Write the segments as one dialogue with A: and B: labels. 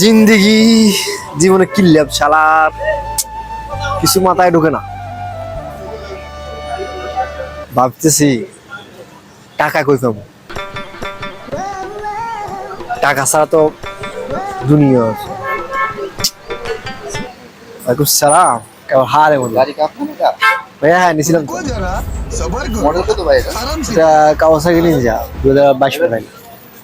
A: জিন্দিগি জীবনে কিল্লাব শালা? কিছু মাথায় ঢোকে না। ভাবতেছি টাকা কই পাবো? টাকা ছাড়া তো দুনিয়া আছে। সালাম কেমন হারে বলি। হ্যাঁ নিয়েছিলাম
B: মডেল ভাই
A: এটা? দু হাজার বাইশ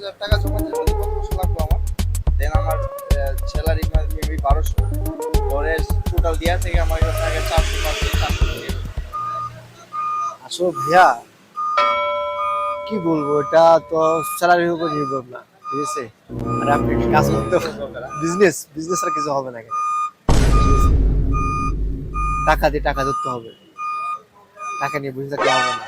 A: হাজার টাকা
B: জমা কত বছর লাগবে আমার। দেন আমার স্যালারি মেবি বারোশো। পরে টোটাল দেওয়া থেকে আমার চারশো, পাঁচশো, চারশো
A: কি বলব, এটা তো স্যালারির উপর নির্ভর না, ঠিক আছে? আর আপনি কাজ করতে বিজনেস বিজনেস আর কিছু হবে না আছে? টাকা দিয়ে টাকা ধরতে হবে। টাকা নিয়ে বুঝে থাকলে হবে না।